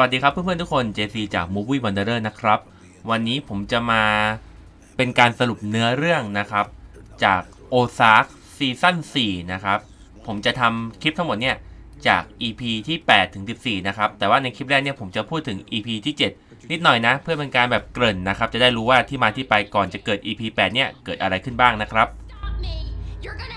วัสดีครับเพื่อนๆทุกคน JC จาก Movie Wanderer นะครับ วันนี้ผมจะมาเป็นการสรุปเนื้อเรื่องนะครับ จาก Ozark ซีซั่น4นะครับ ผมจะทำคลิปทั้งหมดเนี่ย จาก EP ที่8ถึง14 นะครับ แต่ว่าในคลิปแรกเนี่ยผมจะพูดถึง EP ที่ 7 นิดหน่อยนะ เพื่อเป็นการแบบเกริ่นนะครับ จะได้รู้ว่าที่มาที่ไปก่อนจะเกิด EP 8 เนี่ย เกิดอะไรขึ้นบ้างนะครับ Stop me! You're gonna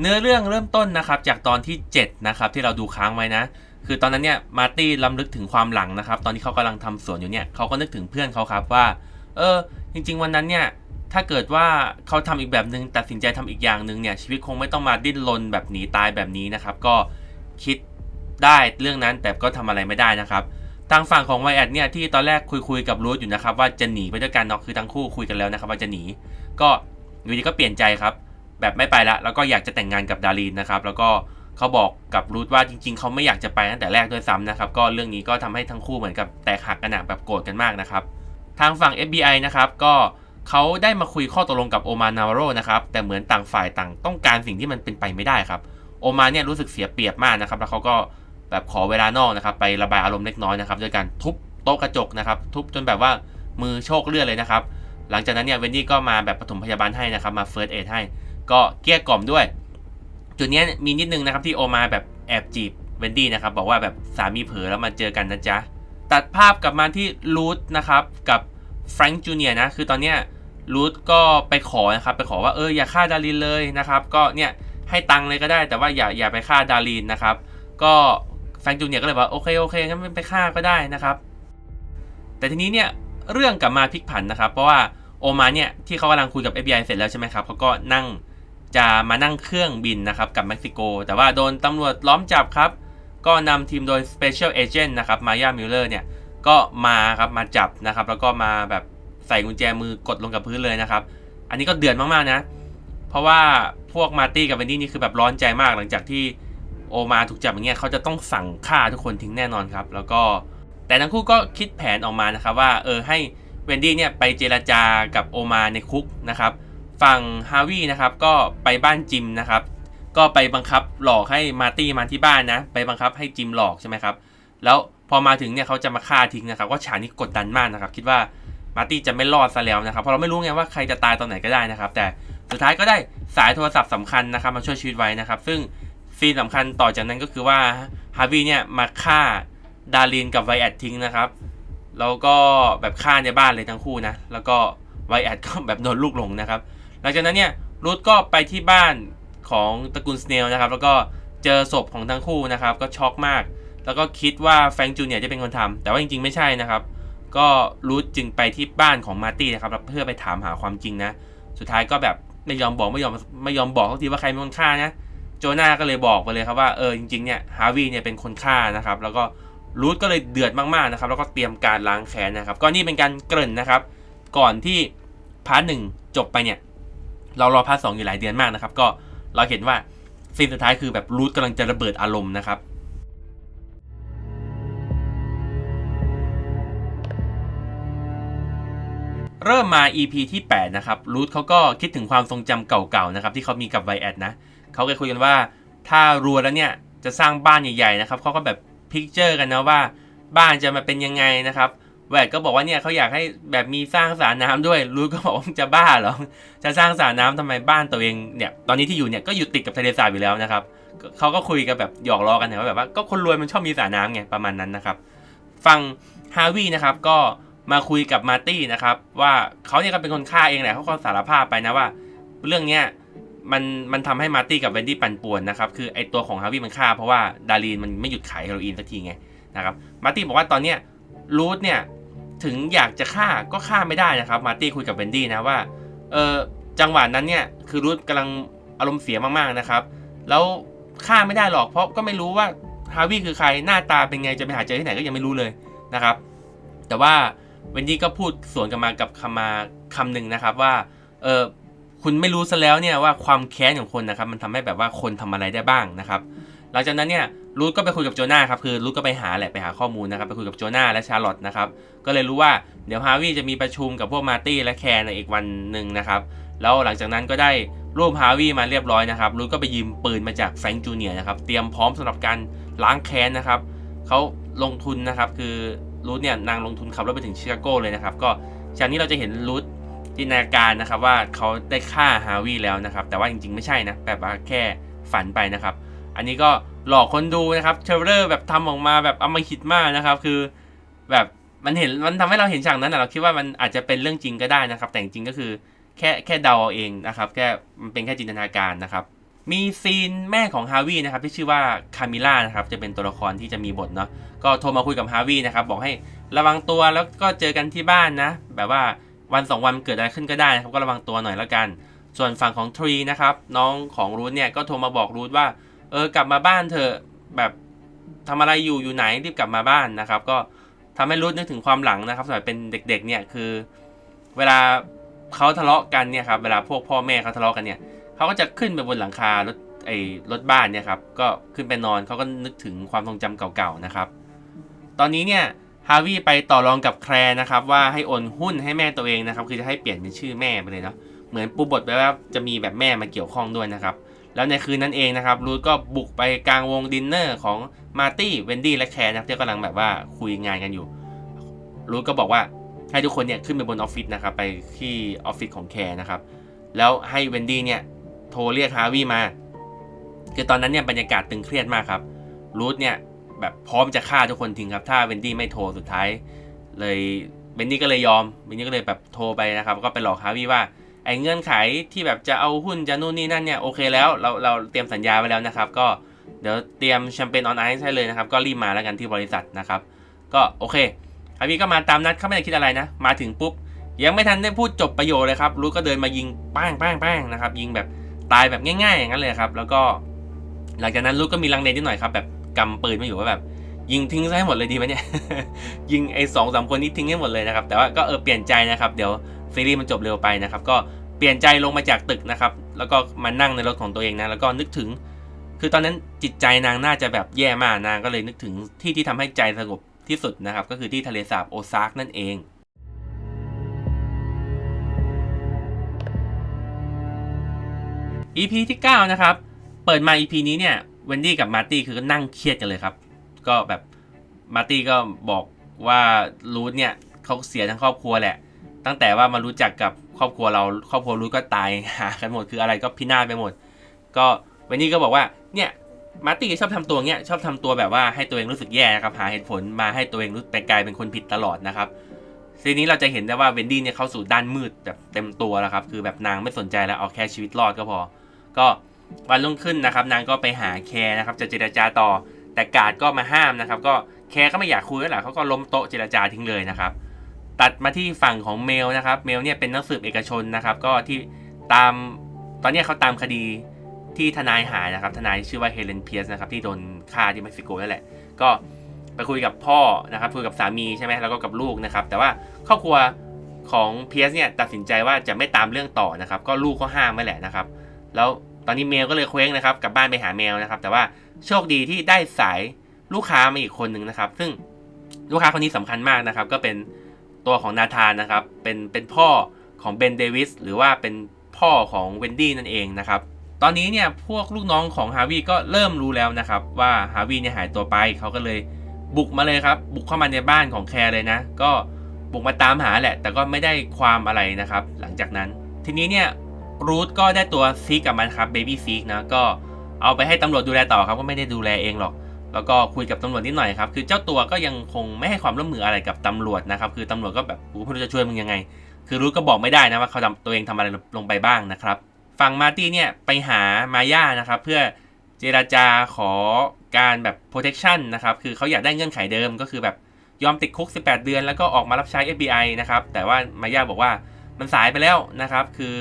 เนื้อเรื่องเริ่มต้นนะครับจากตอนที่ 7 นะครับที่เราดูค้างไว้นะ คือตอนนั้นเนี่ยมาร์ตี้ล้ำลึกถึงความหลังนะครับ ตอนที่เขากำลังทำสวนอยู่เนี่ยเขาก็นึกถึงเพื่อนเขาครับว่า เออ จริง ๆ วันนั้นเนี่ยถ้าเกิดว่าเขาทำอีกแบบหนึ่งตัดสินใจทำอีกอย่างหนึ่งเนี่ยชีวิตคงไม่ต้องมาดิ้นรนแบบหนีตายแบบนี้นะครับ ก็คิดได้เรื่องนั้นแต่ก็ทำอะไรไม่ได้นะครับ ทางฝั่งของไวแอดเนี่ยที่ตอนแรกคุยคุยๆกับรูทอยู่นะครับว่าจะหนีไปด้วยกันเนาะคือทั้งคู่คุยกันแล้วนะครับ ว่าจะหนีก็อยู่ดีก็เปลี่ยนใจครับ แบบไม่ไปละแล้วก็อยากจะแต่งงานกับดารินนะครับแล้วก็เขาบอกกับรูทว่าจริง ๆเขาไม่อยากจะไปตั้งแต่แรกด้วยซ้ำนะครับก็เรื่องนี้ก็ทำให้ทั้งคู่เหมือนกับแตกหักกันหนักแบบโกรธกันมากนะครับทางฝั่ง FBI นะครับก็เขาได้มาคุยข้อตกลงกับโอมานาวาโรนะครับแต่เหมือนต่างฝ่ายต่างต้องการสิ่งที่มันเป็นไปไม่ได้ครับโอมานเนี่ยรู้สึกเสียเปรียบมากนะครับ แล้วเขาก็แบบขอเวลานอกนะครับไประบายอารมณ์เล็กน้อยนะครับด้วยการทุบโต๊ะกระจกนะครับ ทุบจนแบบว่ามือโชคเลือดเลยนะครับ หลังจากนั้นเนี่ยเวนดี้ก็มาแบบปฐมพยาบาลให้นะครับมาเฟิร์สเอดให้ ก็เกลี้ยกล่อมด้วย จุดนี้มีนิดนึงนะครับที่โอมาแบบแอบจีบเวนดี้นะครับบอกว่าแบบสามีเผลอแล้วมาเจอกันนะจ๊ะ ตัดภาพกลับมาที่รูทนะครับกับแฟรงค์จูเนียร์นะคือตอนเนี้ยรูทก็ไปขอนะครับไปขอว่าเอออย่าฆ่าดารินเลยนะครับก็เนี่ยให้ตังค์เลยก็ได้ แต่ว่าอย่าอย่าไปฆ่าดารินนะครับก็แฟรงค์จูเนียร์ก็เลยบอกว่าโอเคโอเคงั้นไม่ไปฆ่าก็ได้นะครับ แต่ทีนี้เนี่ยเรื่องกลับมาพลิกผันนะครับ เพราะว่าโอมาเนี่ยที่เขากำลังคุยกับ FBI เสร็จแล้วใช่ไหมครับเขาก็นั่ง จะมานั่งเครื่องบินนะครับกับเม็กซิโก แต่ว่าโดนตำรวจล้อมจับครับ ก็นำทีมโดย Special Agent นะครับมายามิลเลอร์เนี่ยก็มาครับมาจับนะครับ แล้วก็มาแบบใส่กุญแจมือกดลงกับพื้นเลยนะครับ อันนี้ก็เดือดมากๆนะ เพราะว่าพวกมาร์ตี้กับเวนดี้นี่คือแบบร้อนใจมากหลังจากที่โอมาถูกจับอย่างเงี้ยเขาจะต้องสั่งฆ่าทุกคนทิ้งแน่นอนครับ แล้วก็แต่ทั้งคู่ก็คิดแผนออกมานะครับว่าเออให้เวนดี้เนี่ยไปเจรจากับโอมาในคุกนะครับ ฝั่งฮาวินะครับก็ไปบ้านจิมนะครับ ก็ไปบังคับหลอกให้มาร์ตี้มาที่บ้านนะ ไปบังคับให้จิมหลอกใช่ไหมครับ แล้วพอมาถึงเนี่ยเขาจะมาฆ่าทิ้งนะครับก็ฉากนี้กดดันมากนะครับ คิดว่ามาร์ตี้จะไม่รอดซะแล้วนะครับ เพราะเราไม่รู้ไงว่าใครจะตายตอนไหนก็ได้นะครับ แต่สุดท้ายก็ได้สายโทรศัพท์สำคัญนะครับ มาช่วยชีวิตไว้นะครับ ซึ่งซีนสำคัญต่อจากนั้นก็คือว่าฮาวิเนี่ยมาฆ่าดารินกับไวแอดทิ้งนะครับ แล้วก็แบบฆ่าในบ้านเลยทั้งคู่นะ แล้วก็ไวแอดก็แบบโดนลูกหลงนะครับ หลังจากนั้นเนี่ยรูทก็ไปที่บ้านของตระกูลสเนลนะครับ แล้วก็เจอศพของทั้งคู่นะครับ ก็ช็อกมาก แล้วก็คิดว่าแฟรงจูเนียจะเป็นคนทำแต่ว่าจริงๆไม่ใช่นะครับ ก็รูทจึงไปที่บ้านของมาร์ตี้นะครับเพื่อไปถามหาความจริงนะ สุดท้ายก็แบบไม่ยอมบอกไม่ยอมไม่ยอมบอกทักทีว่าใครเป็นคนฆ่านะโจนาก็เลยบอกไปเลยครับว่าเออจริงๆเนี่ยฮาวิเนี่ยเป็นคนฆ่านะครับ แล้วก็รูทก็เลยเดือดมากๆนะครับ แล้วก็เตรียมการล้างแค้นนะครับ ก็นี่เป็นการเกริ่นนะครับ ก่อนที่พาร์ทหนึ่งจบไปเนี่ย เรารอพาร์ทสองอยู่หลายเดือนมากนะครับ ก็เราเห็นว่าซีนสุดท้ายคือแบบรูทกำลังจะระเบิดอารมณ์นะครับเริ่มมา EP ที่ 8 นะครับ รูทเขาก็คิดถึงความทรงจำเก่าๆ นะครับ ที่เขามีกับไวแอดนะ เขาเคยคุยกันว่า ถ้ารัวแล้วเนี่ย จะสร้างบ้านใหญ่ๆ นะครับ เขาก็แบบพิกเจอร์กันนะว่า บ้านจะมาเป็นยังไงนะครับ แวดก็บอกว่าเนี่ยเขาอยากให้แบบมีสร้างสระน้ำด้วยรูทก็บอกว่าจะบ้าเหรอจะสร้างสระน้ำทำไมบ้านตัวเองเนี่ยตอนนี้ที่อยู่เนี่ยก็อยู่ติดกับทะเลสาบอยู่แล้วนะครับเขาก็คุยกันแบบหยอกล้อกันนะว่าแบบว่าก็คนรวยมันชอบมีสระน้ำไงประมาณนั้นนะครับฟังฮาวินะครับก็มาคุยกับมาร์ตี้นะครับว่าเขาเนี่ยก็เป็นคนฆ่าเองแหละเขาก็สารภาพไปนะว่า เรื่องเนี้ยมันมันทำให้มาร์ตี้กับเวนดี้ปั่นป่วนนะครับคือไอตัวของฮาวิมันฆ่าเพราะว่าดารีนมันไม่หยุดขายเฮโรอีนสักทีไงนะครับมาร์ตี้บอกว่าตอนเนี้ยรูทเนี่ย ถึงอยากจะฆ่าก็ฆ่าไม่ได้นะครับ มาร์ตี้คุยกับเวนดี้นะว่าเออจังหวะนั้นเนี่ยคือรูทกำลังอารมณ์เสียมากๆนะครับ แล้วฆ่าไม่ได้หรอกเพราะก็ไม่รู้ว่าฮาวิคือใครหน้าตาเป็นไงจะไปหาเจอที่ไหนก็ยังไม่รู้เลยนะครับ แต่ว่าเวนดี้ก็พูดสวนกลับมากับคำมาคำหนึ่งนะครับว่าเออคุณไม่รู้ซะแล้วเนี่ยว่าความแค้นของคนนะครับ มันทำให้แบบว่าคนทำอะไรได้บ้างนะครับ หลังจากนั้นเนี่ยรูทก็ไปคุยกับโจนาครับคือรูทก็ไปหาแหละไปหาข้อมูลนะครับไปคุยกับโจนาและชาร์ลอตนะครับก็เลยรู้ว่าเดี๋ยวฮาวิจะมีประชุมกับพวกมาร์ตี้และแคร์ในอีกวันหนึ่งนะครับแล้วหลังจากนั้นก็ได้รูปฮาวิมาเรียบร้อยนะครับรูทก็ไปยืมปืนมาจากแฟรงค์จูเนียร์นะครับเตรียมพร้อมสำหรับการล้างแค้นนะครับเขาลงทุนนะครับคือรูทเนี่ยนางลงทุนขับรถไปถึงชิคาโกเลยนะครับก็จากนี้เราจะเห็นรูทจินตนาการนะครับว่าเขาได้ฆ่าฮาวิแล้วนะครับแต่ว่าจริงๆ ไม่ใช่นะแบบว่าแค่ฝันไปนะครับ อันนี้ก็หลอกคนดูนะครับเทรลเลอร์แบบทำออกมาแบบอมหิตมากนะครับ คือแบบมันเห็นมันทำให้เราเห็นฉากนั้นนะเราคิดว่ามันอาจจะเป็นเรื่องจริงก็ได้นะครับ แต่จริงก็คือแค่แค่เดาเอาเองนะครับแค่มันเป็นแค่จินตนาการนะครับ มีซีนแม่ของฮาวินะครับที่ชื่อว่าคามิล่านะครับจะเป็นตัวละครที่จะมีบทเนาะก็โทรมาคุยกับฮาวินะครับบอกให้ระวังตัวแล้วก็เจอกันที่บ้านนะแบบว่าวันสองวันเกิดอะไรขึ้นก็ได้นะครับก็ระวังตัวหน่อยแล้วกัน ส่วนฝั่งของทรีนะครับน้องของรูทเนี่ยก็โทรมาบอกรูทว่า เออกลับมาบ้านเถอะแบบทำอะไรอยู่อยู่ไหนรีบกลับมาบ้านนะครับ ก็ทำให้รุดนึกถึงความหลังนะครับสมัยเป็นเด็ก ๆ เนี่ยคือ เวลาเขาทะเลาะกันเนี่ยครับเวลาพวกพ่อแม่เขาทะเลาะกันเนี่ยเขาก็จะขึ้นไปบนหลังคารถไอ้รถบ้านเนี่ยครับก็ขึ้นไปนอนเขาก็นึกถึงความทรงจำเก่าๆนะครับ ตอนนี้เนี่ยฮาวิไปต่อรองกับแคร์นะครับว่าให้โอนหุ้นให้แม่ตัวเองนะครับคือจะให้เปลี่ยนเป็นชื่อแม่ไปเลยเนาะเหมือนปูบทไว้ว่าจะมีแบบแม่มาเกี่ยวข้องด้วยนะครับ แล้วในคืนนั้นเองนะครับรูทก็บุกไปกลางวงดินเนอร์ของมาร์ตี้เวนดี้และแคร์นะครับที่กำลังแบบว่าคุยงานกันอยู่รูทก็บอกว่าให้ทุกคนเนี่ยขึ้นไปบนออฟฟิศนะครับไปที่ออฟฟิศของแคร์นะครับแล้วให้เวนดี้เนี่ยโทรเรียกฮาวิมาคือตอนนั้นเนี่ยบรรยากาศตึงเครียดมากครับรูทเนี่ยแบบพร้อมจะฆ่าทุกคนทิ้งครับ ถ้าเวนดี้ไม่โทรสุดท้าย เลยเวนดี้ก็เลยยอมเวนดี้ก็เลยแบบโทรไปนะครับ ก็ไปหลอกฮาวิว่า ไอ้เงื่อนไขที่แบบจะเอาหุ้นจะนู่นนี่นั่นเนี่ยโอเคแล้วเราเราเตรียมสัญญาไว้แล้วนะครับ ก็เดี๋ยวเตรียมแชมเปญออนไอซ์ให้เลยนะครับ ก็รีบมาแล้วกันที่บริษัทนะครับ ก็โอเคอาพี่ก็มาตามนัดเขาไม่ได้คิดอะไรนะ มาถึงปุ๊บ ยังไม่ทันได้พูดจบประโยชน์เลยครับรู้ก็เดินมายิงป้างป้างป้างนะครับยิงแบบตายแบบง่ายๆอย่างนั้นเลยครับ แล้วก็ หลังจากนั้นลูกก็มีลังเลนิดหน่อยครับแบบกำปืนไม่อยู่ว่าแบบ ยิงทิ้งซะให้หมดเลยดีไหมเนี่ยยิงไอ้สองสามคนนี้ทิ้งให้หมดเลยนะครับ แต่ว่าก็เออเปลี่ยนใจนะครับ เดี๋ยว ซีรีส์มันจบเร็วไปนะครับก็เปลี่ยนใจลงมาจากตึกนะครับแล้วก็มานั่งในรถของตัวเองนะแล้วก็นึกถึง คือตอนนั้นจิตใจนางน่าจะแบบแย่มากนางก็เลยนึกถึงที่ที่ทำให้ใจสงบที่สุดนะครับก็คือที่ทะเลสาบโอซากนั่นเอง EP ที่ 9 นะครับ เปิดมา EP นี้เนี่ยเวนดี้กับมาร์ตี้คือก็นั่งเครียดกันเลยครับ ก็แบบมาร์ตี้ก็บอกว่ารูทเนี่ยเขาเสียทั้งครอบครัวแหละ ตั้งแต่ว่ามารู้จักกับครอบครัวเราครอบครัวรู้ก็ตายหากันหมดคืออะไรก็พินาศไปหมด ก็วันนี้ก็บอกว่าเนี่ยมาร์ตี้ชอบทำตัวเงี้ยชอบทำตัวแบบว่าให้ตัวเองรู้สึกแย่นะครับหาเหตุผลมาให้ตัวเองรู้ไปกลายเป็นคนผิดตลอดนะครับทีนี้เราจะเห็นได้ว่าเวนดี้เนี่ยเข้าสู่ด้านมืดแบบเต็มตัวแล้วครับคือแบบนางไม่สนใจแล้วเอาแค่ชีวิตรอดก็พอ ก็วันรุ่งขึ้นนะครับ นางก็ไปหาแคร์นะครับจะเจรจาต่อ แต่กาดก็มาห้ามนะครับ ก็แคร์ก็ไม่อยากคุยแล้วแหละเขาก็ล้มโต๊ะเจรจาทิ้งเลยนะครับ ตัดมาที่ฝั่งของเมลนะครับ เมลเนี่ยเป็นนักสืบเอกชนนะครับ ก็ที่ตามตอนนี้เขาตามคดีที่ทนายหายนะครับ ทนายชื่อว่าเฮเลนเพียสนะครับที่โดนฆ่าที่เม็กซิโกนั่นแหละ ก็ไปคุยกับพ่อนะครับคุยกับสามีใช่ไหมแล้วก็กับลูกนะครับ แต่ว่าครอบครัวของเพียสเนี่ยตัดสินใจว่าจะไม่ตามเรื่องต่อนะครับ ก็ลูกก็ห้ามไม่แหละนะครับ แล้วตอนนี้เมลก็เลยเคว้งนะครับกลับบ้านไปหาเมลนะครับ แต่ว่าโชคดีที่ได้สายลูกค้ามาอีกคนหนึ่งนะครับ ซึ่งลูกค้าคนนี้สำคัญมากนะครับ ก็เป็น ตัวของนาธานนะครับ เป็นเป็นพ่อของเบนเดวิสหรือว่าเป็นพ่อของเวนดี้นั่นเองนะครับ ตอนนี้เนี่ยพวกลูกน้องของฮาวิก็เริ่มรู้แล้วนะครับ ว่าฮาวิเนี่ยหายตัวไปเขาก็เลยบุกมาเลยครับ บุกเข้ามาในบ้านของแคร์เลยนะ ก็บุกมาตามหาแหละ แต่ก็ไม่ได้ความอะไรนะครับ หลังจากนั้น ทีนี้เนี่ยรูทก็ได้ตัวซีกกับมันครับเบบี้ซีกนะก็เอาไปให้ตำรวจดูแลต่อครับก็ไม่ได้ดูแลเองหรอก แล้วก็คุยกับตำรวจนิดหน่อยครับ คือเจ้าตัวก็ยังคงไม่ให้ความร่วมมืออะไรกับตำรวจนะครับ คือตำรวจก็แบบกูไม่รู้จะช่วยมึงยังไง คือรู้ก็บอกไม่ได้นะว่าเขาทำตัวเองทำอะไรลงไปบ้างนะครับ ฝั่งมาร์ตี้เนี่ยไปหามาย่านะครับ เพื่อเจราจาขอการแบบ protection นะครับ คือเขาอยากได้เงื่อนไขเดิมก็คือแบบยอมติดคุก 18 เดือน แล้วก็ออกมารับใช้ FBI นะครับ แต่ว่ามาย่าบอกว่ามันสายไปแล้วนะครับ คือ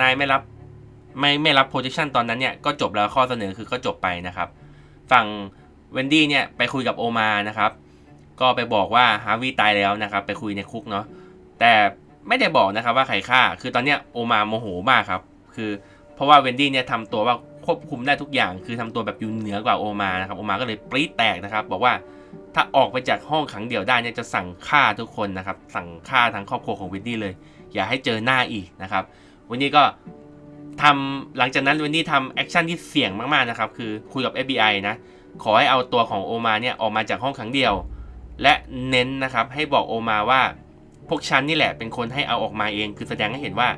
นายไม่รับไม่ไม่รับ protection ตอนนั้นเนี่ยก็จบแล้วข้อเสนอคือก็จบไปนะครับ ฝั่ง เวนดี้เนี่ยไปคุยกับโอมานะครับ ก็ไปบอกว่าฮาวิตายแล้วนะครับ ไปคุยในคุกเนาะแต่ไม่ได้บอกนะครับว่าใครฆ่า คือตอนเนี้ยโอมาโมโหมากครับ คือเพราะว่าเวนดี้เนี่ยทำตัวว่าควบคุมได้ทุกอย่าง คือทำตัวแบบอยู่เหนือกว่าโอมานะครับ โอมาก็เลยปรี๊ดแตกนะครับ บอกว่าถ้าออกไปจากห้องขังเดี่ยวได้เนี่ยจะสั่งฆ่าทุกคนนะครับ สั่งฆ่าทั้งครอบครัวของเวนดี้เลย อย่าให้เจอหน้าอีกนะครับวันนี้ก็ทำหลังจากนั้นเวนดี้ทำแอคชั่นที่เสี่ยงมากๆนะครับ คือคุยกับ FBI นะ ขอให้เอาตัวของโอมาเนี่ยออกมาจากห้องขังเดียว และเน้นนะครับให้บอกโอมาว่า พวกฉันนี่แหละเป็นคนให้เอาออกมาเอง คือแสดงให้เห็นว่า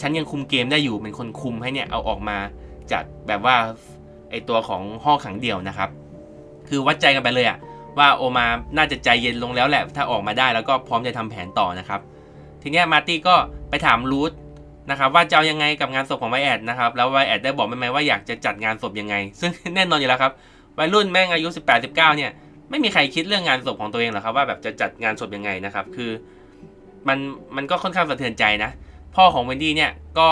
ฉันยังคุมเกมได้อยู่เป็นคนคุมให้เนี่ยเอาออกมาจากแบบว่าไอตัวของห้องขังเดี่ยวนะครับ คือวัดใจกันไปเลยอะว่าโอมาน่าจะใจเย็นลงแล้วแหละ ถ้าออกมาได้แล้วก็พร้อมจะทำแผนต่อนะครับ ทีนี้มาร์ตี้ก็ไปถามรูทนะครับว่าจะเอายังไงกับงานศพของไวแอดนะครับแล้วไวแอดได้บอกไหมว่าอยากจะจัดงานศพยังไง ซึ่งแน่นอนอยู่แล้วครับ วัยรุ่นแม่งอายุ 18 19เนี่ยไม่มีใครคิดเรื่องงานศพของตัวเองหรอกครับว่าแบบจะจัดงานศพยังไงนะครับ คือมันมันก็ค่อนข้างสะเทือนใจนะ พ่อของเวนดี้เนี่ยก็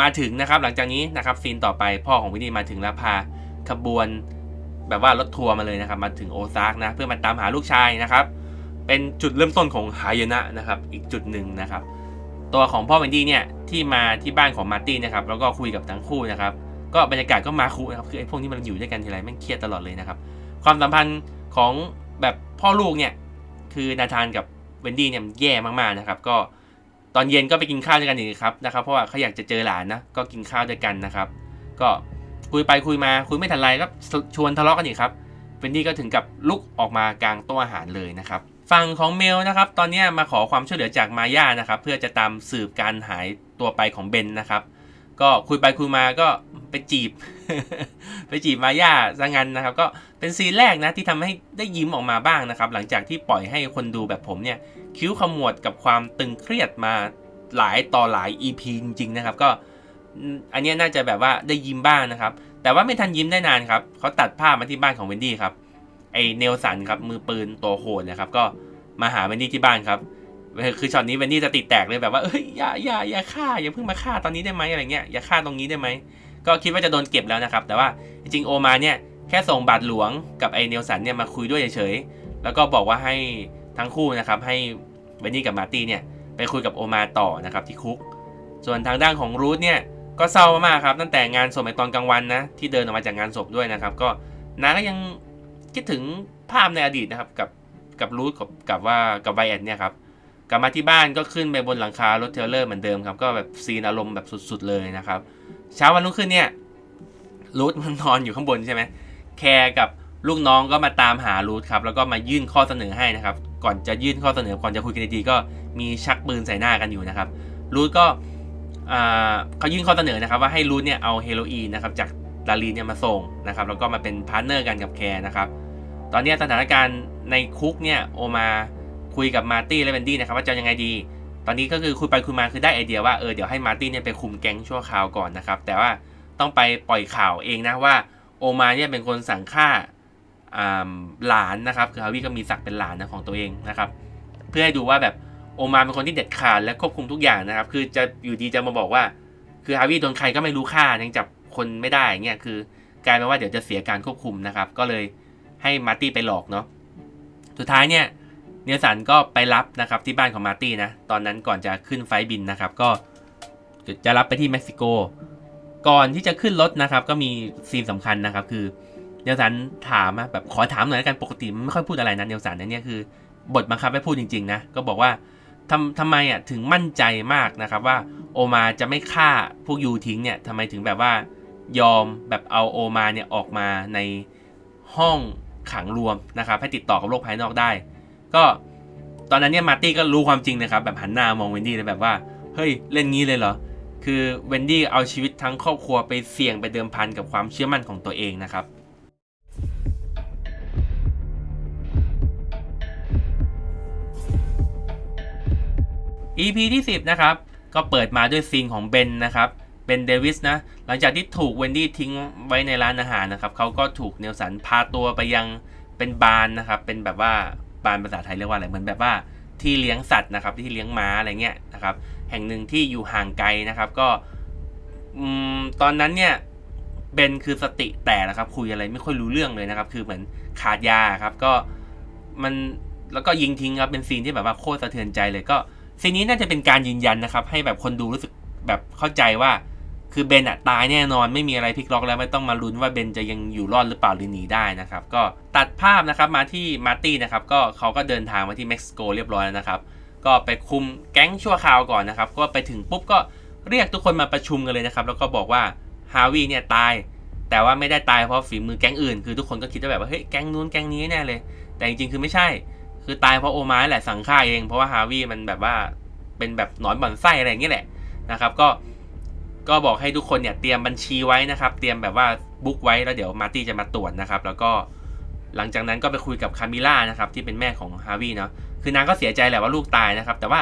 มาถึงนะครับ หลังจากนี้นะครับซีนต่อไปพ่อของเวนดี้มาถึงแล้วพาขบวนแบบว่ารถทัวร์มาเลยนะครับ มาถึงโอซากนะเพื่อมาตามหาลูกชายนะครับ เป็นจุดเริ่มต้นของหายนะนะครับ อีกจุดหนึ่งนะครับ ตัวของพ่อเวนดี้เนี่ยที่มาที่บ้านของมาร์ตี้นะครับแล้วก็คุยกับทั้งคู่นะครับ ก็บรรยากาศก็มาคุนะครับคือไอ้พวกนี้มันอยู่ด้วยกันทีไรแม่งเครียดตลอดเลยนะครับ ความสัมพันธ์ของแบบพ่อลูกเนี่ยคือนาธานกับเวนดี้เนี่ยแย่มากๆนะครับ ก็ตอนเย็นก็ไปกินข้าวด้วยกันอีกครับนะครับเพราะว่าเขาอยากจะเจอหลานนะก็กินข้าวด้วยกันนะครับ ก็คุยไปคุยมาคุยไม่ทันไรก็ชวนทะเลาะกันอีกครับเวนดี้ก็ถึงกับลุกออกมากลางโต๊ะอาหารเลยนะครับฝั่งของเมลนะครับตอนนี้มาขอความช่วยเหลือจากมาย่านะครับเพื่อจะตามสืบการหายตัวไปของเบนนะครับ ก็คุยไปคุยมาก็ไปจีบ ไปจีบมาย่าซะงั้นนะครับ ก็เป็นซีนแรกนะที่ทำให้ได้ยิ้มออกมาบ้างนะครับ หลังจากที่ปล่อยให้คนดูแบบผมเนี่ย คิ้วขมวดกับความตึงเครียดมาหลายต่อหลาย EP จริงๆนะครับ ก็อันนี้น่าจะแบบว่าได้ยิ้มบ้างนะครับ แต่ว่าไม่ทันยิ้มได้นานครับเขาตัดภาพมาที่บ้านของเวนดี้ครับไอเนลสันครับมือปืนตัวโหดนะครับก็มาหาเวนดี้ที่บ้านครับ คือช็อตนี้เวนดี้จะติดแตกเลยแบบว่าเอ้ยอย่าอย่าอย่าฆ่าอย่าเพิ่งมาฆ่าตอนนี้ได้ไหมอะไรเงี้ยอย่าฆ่าตรงนี้ได้ไหมก็คิดว่าจะโดนเก็บแล้วนะครับ แต่ว่าจริงโอมาเนี่ยแค่ส่งบาทหลวงกับไอเนลสันเนี่ยมาคุยด้วยเฉยๆแล้วก็บอกว่าให้ทั้งคู่นะครับให้เวนดี้กับมาร์ตี้เนี่ยไปคุยกับโอมาต่อนะครับที่คุก ส่วนทางด้านของรูทเนี่ยก็เศร้ามากครับตั้งแต่งานศพในตอนกลางวันนะที่เดินออกมาจากงานศพด้วยนะครับ ก็น้าก็ยังคิดถึงภาพในอดีตนะครับกับกับรูทกับกับว่ากับไวแอนเนี่ยครับ กลับมาที่บ้านก็ขึ้นไปบนหลังคารถเทลเลอร์เหมือนเดิมครับ ก็แบบซีนอารมณ์แบบสุด ๆ เลยนะครับ เช้าวันรุ่งขึ้นเนี่ยรูทมันนอนอยู่ข้างบนใช่ไหมแคร์กับลูกน้องก็มาตามหารูทครับแล้วก็มายื่นข้อเสนอให้นะครับ ก่อนจะยื่นข้อเสนอก่อนจะคุยกันดีๆก็มีชักปืนใส่หน้ากันอยู่นะครับรูทก็อ่าเขายื่นข้อเสนอนะครับ ว่าให้รูทเนี่ยเอาเฮโรอีนนะครับจากดารีนเนี่ยมาส่งนะครับ แล้วก็มาเป็นพาร์ทเนอร์กันกับแคร์นะครับ ตอนนี้สถานการณ์ในคุกเนี่ยโอมา คุยกับมาร์ตี้และเวนดี้นะครับว่าจะยังไงดี ตอนนี้ก็คือคุยไปคุยมาคือได้ไอเดียว่าเออเดี๋ยวให้มาร์ตี้เนี่ยไปคุมแก๊งชั่วคราวก่อนนะครับ แต่ว่าต้องไปปล่อยข่าวเองนะว่าโอมาเนี่ยเป็นคนสั่งฆ่าอ่าหลานนะครับคือฮาวิก็มีศักดิ์เป็นหลานนะของตัวเองนะครับ เพื่อให้ดูว่าแบบโอมาเป็นคนที่เด็ดขาดและควบคุมทุกอย่างนะครับ คือจะอยู่ดีจะมาบอกว่า คือฮาวิโดนใครก็ไม่รู้ฆ่ายังจับคนไม่ได้เงี้ยคือกลายเป็นว่าเดี๋ยวจะเสียการควบคุมนะครับ ก็เลยให้มาร์ตี้ไปหลอกเนาะสุดท้ายเนี่ย เนลสันก็ไปรับนะครับที่บ้านของมาร์ตี้นะ ตอนนั้นก่อนจะขึ้นไฟบินนะครับ ก็จะรับไปที่เม็กซิโก ก่อนที่จะขึ้นรถนะครับ ก็มีซีนสำคัญนะครับ คือเนลสันถามแบบขอถามหน่อยกันปกติไม่ค่อยพูดอะไรนะเนลสันนะเนี่ยคือบทบังคับให้พูดจริงๆนะก็บอกว่าทำทำไมอะถึงมั่นใจมากนะครับว่าโอมาจะไม่ฆ่าพวกยูทิ้งเนี่ยทำไมถึงแบบว่ายอมแบบเอาโอมาเนี่ยออกมาในห้องขังรวมนะครับให้ติดต่อกับโลกภายนอกได้ ก็ตอนนั้นเนี่ยมาร์ตี้ก็รู้ความจริงนะครับแบบหันหน้ามองเวนดี้เลยแบบว่าเฮ้ยเล่นงี้เลยเหรอคือเวนดี้เอาชีวิตทั้งครอบครัวไปเสี่ยงไปเดิมพันกับความเชื่อมั่นของตัวเองนะครับ EP ที่ 10 นะครับ ก็เปิดมาด้วยซีนของเบนนะครับเบนเดวิสนะ หลังจากที่ถูกเวนดี้ทิ้งไว้ในร้านอาหารนะครับเขาก็ถูกเนลสันพาตัวไปยังเป็นบาร์นนะครับ เป็นแบบว่า บานภาษาไทยเรียกว่าอะไรเหมือนแบบว่าที่เลี้ยงสัตว์นะครับ ที่เลี้ยงม้าอะไรเงี้ยนะครับ แห่งหนึ่งที่อยู่ห่างไกลนะครับ ก็อตอนนั้นเนี่ยเบนคือสติแตกนะครับ คุยอะไรไม่ค่อยรู้เรื่องเลยนะครับ คือเหมือนขาดยาครับ ก็มันแล้วก็ยิงทิ้งครับเป็นซีนที่แบบว่าโคตรสะเทือนใจเลยก็ซีนนี้น่าจะเป็นการยืนยันนะครับ ให้แบบคนดูรู้สึกแบบเข้าใจว่า คือเบนอะตายแน่นอนไม่มีอะไรพลิกล็อกแล้วไม่ต้องมาลุ้นว่าเบนจะยังอยู่รอดหรือเปล่าหรือหนีได้นะครับก็ตัดภาพนะครับมาที่มาร์ตี้นะครับก็เขาก็เดินทางมาที่เม็กซิโกเรียบร้อยแล้วนะครับ ก็ไปคุมแก๊งชั่วคราวก่อนนะครับ ก็ไปถึงปุ๊บก็เรียกทุกคนมาประชุมกันเลยนะครับ แล้วก็บอกว่าฮาวิเนี่ยตาย แต่ว่าไม่ได้ตายเพราะฝีมือแก๊งอื่น คือทุกคนก็คิดว่าแบบว่าเฮ้ยแก๊งนู้นแก๊งนี้แน่เลย แต่จริงๆคือไม่ใช่ คือตายเพราะโอมาแหละสั่งฆ่าเองเพราะว่าฮาวิมันแบบว่าเป็นแบบหนอนบ่อนไส้อะไรอย่างเงี้ยแหละนะครับก็ ก็บอกให้ทุกคนเนี่ยเตรียมบัญชีไว้นะครับ เตรียมแบบว่าบุ๊กไว้แล้วเดี๋ยวมาร์ตี้จะมาตรวจนะครับ แล้วก็หลังจากนั้นก็ไปคุยกับคามิล่านะครับที่เป็นแม่ของฮาวิเนาะคือนางก็เสียใจแหละว่าลูกตายนะครับ แต่ว่า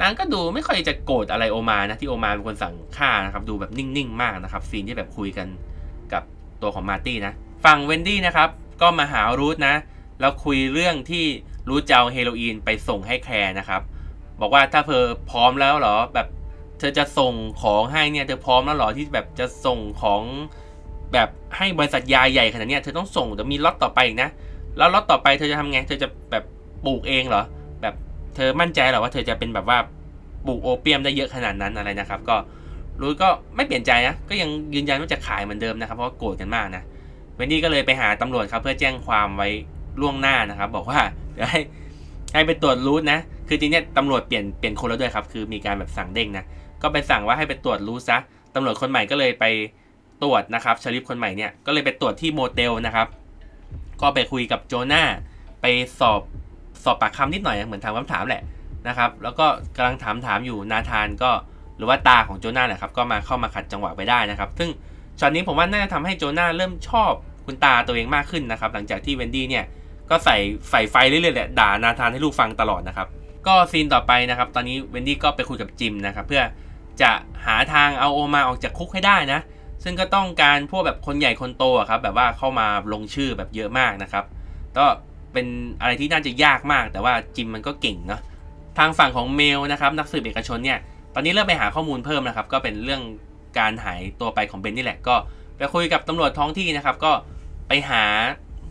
นางก็ดูไม่ค่อยจะโกรธอะไรโอมานะที่โอมาเป็นคนสั่งฆ่านะครับดูแบบนิ่งๆ มากนะครับซีนที่แบบคุยกันกับตัวของมาร์ตี้นะฝั่งเวนดี้นะครับก็มาหารูทนะแล้วคุยเรื่องที่รูทจะเอาเฮโรอีนไปส่งให้แคร์นะครับบอกว่าถ้าเธอพร้อมแล้วเหรอแบบ ธอจะส่งของให้เนี่ยเธอพร้อมแล้วหรอที่แบบจะส่งของแบบให้บริษัทยาใหญ่ขนาดนี้เธอต้องส่งเดี๋ยวมีล็อตต่อไปอีกนะแล้วล็อตต่อไปเธอจะทำไง เธอจะแบบปลูกเองเหรอแบบเธอมั่นใจเหรอว่าเธอจะเป็นแบบว่าปลูกโอเปียมได้เยอะขนาดนั้นอะไรนะครับ ก็รู้ก็ไม่เปลี่ยนใจนะก็ยังยืนยันว่าจะขายเหมือนเดิมนะครับ เพราะาโกรธกันมากนะเวนดี้ก็เลยไปหาตำรวจครับเพื่อแจ้งความไว้ล่วงหน้านะครับ บอกว่าเดี๋ยวให้ให้ไปตรวจรูทนะ คือจริงเนี่ยตำรวจเปลี่ยนเปลี่ยนคนแล้วด้วยครับ คือมีการแบบสั่งเด้งนะ ก็ไปสั่งว่าให้ไปตรวจรูทซะตำรวจคนใหม่ก็เลยไปตรวจนะครับชลิฟคนใหม่เนี่ยก็เลยไปตรวจที่โมเตลนะครับ ก็ไปคุยกับโจนาไปสอบสอบปากคำนิดหน่อยเหมือนถามคำถามแหละนะครับ แล้วก็กำลังถามถามอยู่นาธานก็หรือว่าตาของโจนาแหละครับก็มาเข้ามาขัดจังหวะไปได้นะครับ ซึ่งช็อตนี้ผมว่าน่าจะทำให้โจนาเริ่มชอบคุณตาตัวเองมากขึ้นนะครับ หลังจากที่เวนดี้เนี่ยก็ใส่ใส่ไฟเรื่อยๆแหละด่านาธานให้ลูกฟังตลอดนะครับ ก็ซีนต่อไปนะครับ ตอนนี้เวนดี้ก็ไปคุยกับจิมนะครับ เพื่อ จะหาทางเอาโอมาออกจากคุกให้ได้นะ ซึ่งก็ต้องการพวกแบบคนใหญ่คนโตอะครับแบบว่าเข้ามาลงชื่อแบบเยอะมากนะครับก็เป็นอะไรที่น่าจะยากมาก แต่ว่าจิมมันก็เก่งเนาะทางฝั่งของเมลนะครับนักสืบเอกชนเนี่ยตอนนี้เริ่มไปหาข้อมูลเพิ่มนะครับ ก็เป็นเรื่องการหายตัวไปของเบนนี่แหละก็ไปคุยกับตำรวจท้องที่นะครับ ก็ไปหา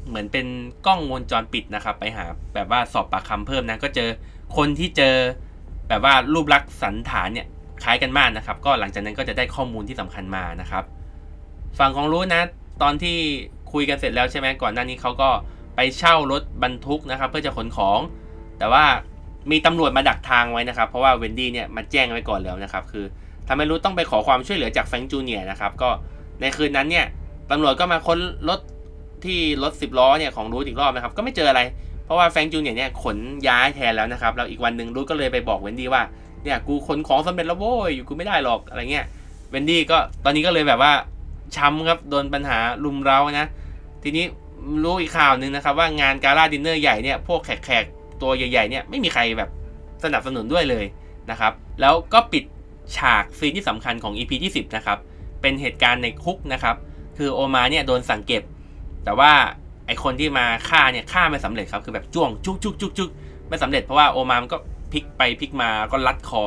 เหมือนเป็นกล้องวงจรปิดนะครับ ไปหาแบบว่าสอบปากคำเพิ่มนะก็เจอคนที่เจอแบบว่ารูปลักษณ์สันฐานเนี่ย คล้ายกันมากนะครับ ก็หลังจากนั้นก็จะได้ข้อมูลที่สำคัญมานะครับ ฝั่งของรู้นะ ตอนที่คุยกันเสร็จแล้วใช่ไหมก่อนหน้านี้เขาก็ไปเช่ารถบรรทุกนะครับ เพื่อจะขนของ แต่ว่ามีตำรวจมาดักทางไว้นะครับ เพราะว่าเวนดี้เนี่ยมาแจ้งไว้ก่อนแล้วนะครับ คือทำให้รู้ต้องไปขอความช่วยเหลือจากแฟงจูเนียนะครับ ก็ในคืนนั้นเนี่ยตำรวจก็มาค้นรถที่รถสิบล้อเนี่ยของรูทอีกรอบนะครับ ก็ไม่เจออะไร เพราะว่าแฟงจูเนียเนี่ยขนย้ายแทนแล้วนะครับ แล้วอีกวันหนึ่งรูทก็เลยไปบอกเวนดี้ว่า เนี่ยกูขนของสำเร็จแล้วโว้ยอยู่กูไม่ได้หรอกอะไรเงี้ยเวนดี้ก็ตอนนี้ก็เลยแบบว่าช้ำครับโดนปัญหาลุมเร้านะ ทีนี้รู้อีกข่าวหนึ่งนะครับ ว่างานการ่าดินเนอร์ใหญ่เนี่ยพวกแขกๆตัวใหญ่ๆเนี่ยไม่มีใครแบบสนับสนุนด้วยเลยนะครับ แล้วก็ปิดฉากซีนที่สำคัญของ EP ที่10นะครับเป็นเหตุการณ์ในคุกนะครับ คือโอมาเนี่ยโดนสั่งเก็บ แต่ว่าไอคนที่มาฆ่าเนี่ยฆ่าไม่สำเร็จครับ คือแบบจ้วงจุกจุกจุกจุกไม่สำเร็จเพราะว่าโอมามันก็ พลิกไปพลิกมาก็ลัดคอ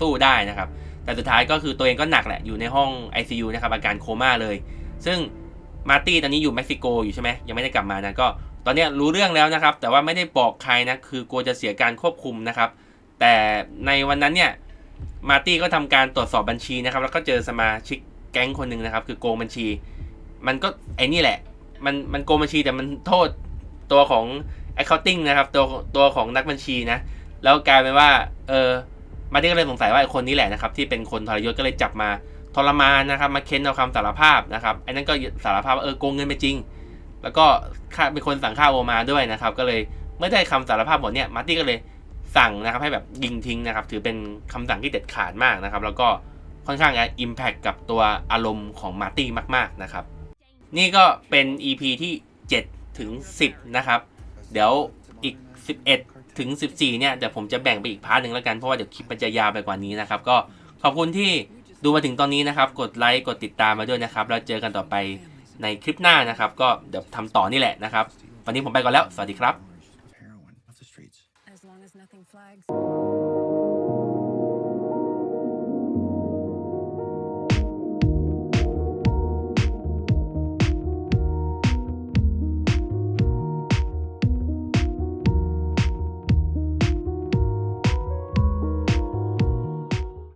สู้ได้นะครับ แต่สุดท้ายก็คือตัวเองก็หนักแหละอยู่ในห้อง ICU นะครับอาการโคม่าเลย ซึ่งมาร์ตี้ตอนนี้อยู่เม็กซิโกอยู่ใช่ไหมยังไม่ได้กลับมานะก็ตอนนี้รู้เรื่องแล้วนะครับ แต่ว่าไม่ได้บอกใครนะคือกลัวจะเสียการควบคุมนะครับ แต่ในวันนั้นเนี่ยมาร์ตี้ก็ทำการตรวจสอบบัญชีนะครับ แล้วก็เจอสมาชิกแก๊งคนหนึ่งนะครับ คือโกงบัญชี มันก็ไอ้นี่แหละ มันมันโกงบัญชีแต่มันโทษตัวของ accounting นะครับ ตัวตัวของนักบัญชีนะ แล้วกลายเป็นว่า เออ มาร์ตี้ก็เลยสงสัยว่าไอ้คนนี้แหละนะครับ ที่เป็นคนทรยศก็เลยจับมาทรมานนะครับ มาเค้นเอาคำสารภาพนะครับไอ้นั่นก็สารภาพว่าเออโกงเงินไปจริง แล้วก็เป็นคนสั่งฆ่าโอมาด้วยนะครับ ก็เลยเมื่อได้คำสารภาพหมดเนี่ยมาร์ตี้ก็เลยสั่งนะครับให้แบบยิงทิ้งนะครับ ถือเป็นคำสั่งที่เด็ดขาดมากนะครับ แล้วก็ค่อนข้างจะอิมแพคกับตัวอารมณ์ของมาร์ตี้มาก ๆนะครับ นี่ก็เป็น EP ที่ 7 ถึง 10 นะครับ เดี๋ยวอีก 11 ถึง 14 เนี่ยเดี๋ยวผมจะแบ่งไปอีกพาร์ทหนึ่งแล้วกัน เพราะว่าเดี๋ยวคลิปมันจะยาวไปกว่านี้นะครับ ก็ขอบคุณที่ดูมาถึงตอนนี้นะครับ กดไลค์ กดติดตามมาด้วยนะครับ แล้วเจอกันต่อไปในคลิปหน้านะครับ ก็เดี๋ยวทำต่อนี่แหละนะครับ วันนี้ผมไปก่อนแล้ว สวัสดีครับ of heroin off the streets. As long as nothing flags.